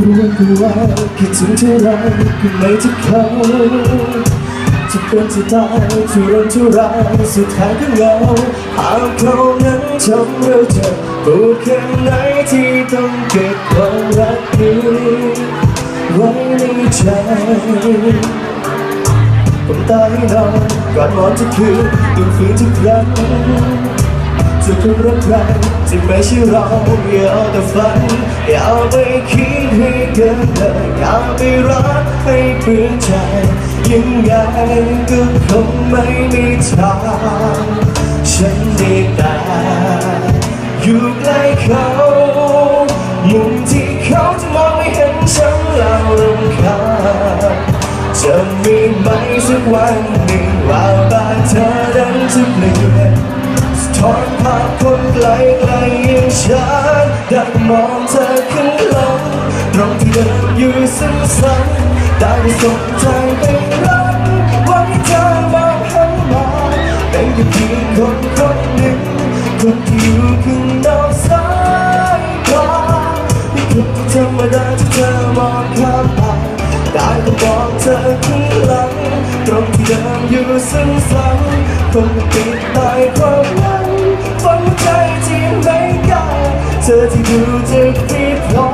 รู้ว่ากูว่าคิดถึงเท่าไรก็ไม่ที่เขาจะเป็นจะตายทุรนทุรายสุดท้ายก็เหงาหากเขานั้นทำเราเจ็บปวดแค่ไหนที่ต้องเก็บความรักนี้ไว้ในใจผมตายให้นอนก่อนนอนทุกคืนตื่นฟื้นทุกครั้ง จะพบรักใครที่ไม่ใช่เราอย่าเอาแต่ฝันอย่าไปคิดให้เกินเลยอย่าไปรักให้เปลี่ยนใจยังไงก็คงไม่มีทางฉันได้แต่อยู่ใกล้เขามุมที่เขาจะมองไม่เห็นฉันแล้วรำคาญจะมีไหมสักวันหนึ่งว่าตาเธอนั้นจะเปลี่ยน ท้อนภาพคนไกลไกลๆอย่งฉันได้มองเธอข้างหลังตรงที่เดินอยู่ซ้ำๆได้ส่งใจไปรักวังให้เธอมองหันมาเป็นแค่เพียงคนคนหนึ่งคนที่อยู่ข้างนอกสายตาที่คนที่ธรรมดาที่เธอมองข้ามผ่านได้แต่มองเธอข้างหลังตรงที่เดิมอยู่ซ้ำๆคงปิดตายความ อที่ดูจะคิดพอ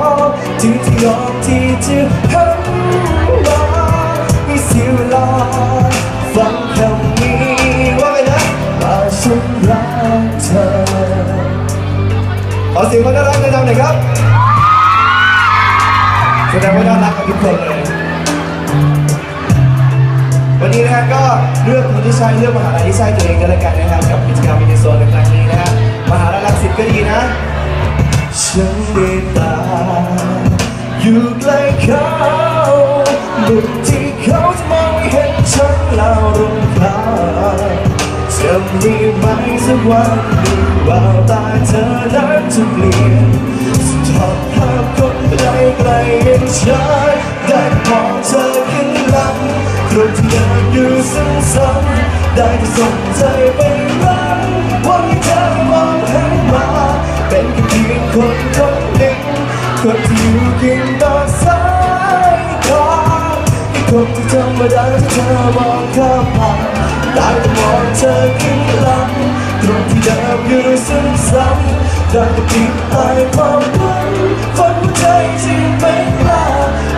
ที่ที่ยอมที่จะหันมาไม่เสียเวลาฟังคำนี้ว่าไงนะว่าฉันรักเธอขอเสียงคนน่ารักดังๆหน่อยครับแสดงว่าน่ารักกับทุกคนเลย วันนี้นะฮะก็เลือกคนที่ใช่เลือกมหาลัยที่ใช่ตัวเองกันแล้วกันนะครับกับกิจกรรมมินิโซนในครั้งนี้ บุกที่เขาจะมองไม่เห็นฉันแล้วรำคาญจะมีไหมสักวันหนึ่งว่าตาเธอนั้นจะเปลี่ยนสะท้อนภาพคนไกลไกลๆอย่างฉันได้มองเธอข้างหลังครบที่เดินอยู่ซ้ำๆได้แต่ส่งใจไปรักวังให้เธอมองหันมา เป็นแค่เพียงคนคนหนึ่งคนที่อยู่เคียงต่อสา คนที่ธรรมดาที่เธอมองข้ามผ่านได้แต่มองเธอข้างหลังตรงที่เดิมอยู่ซ้ำๆได้แต่ปิดตายความหวังฝันหัวใจที่ไม่กล้า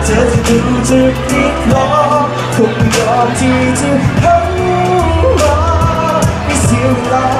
เธอที่ดูจะคิดรอคงไม่ยอมที่จะหันมาไม่เสียเวลา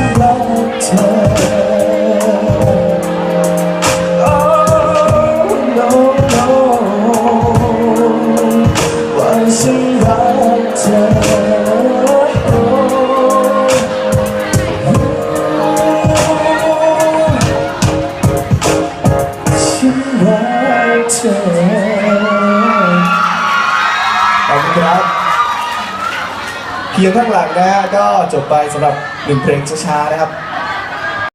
ขอบคุณครับเพียงข้างหลังนะฮะก็จบไปสำหรับหนึ่งเพลงช้าๆนะครับ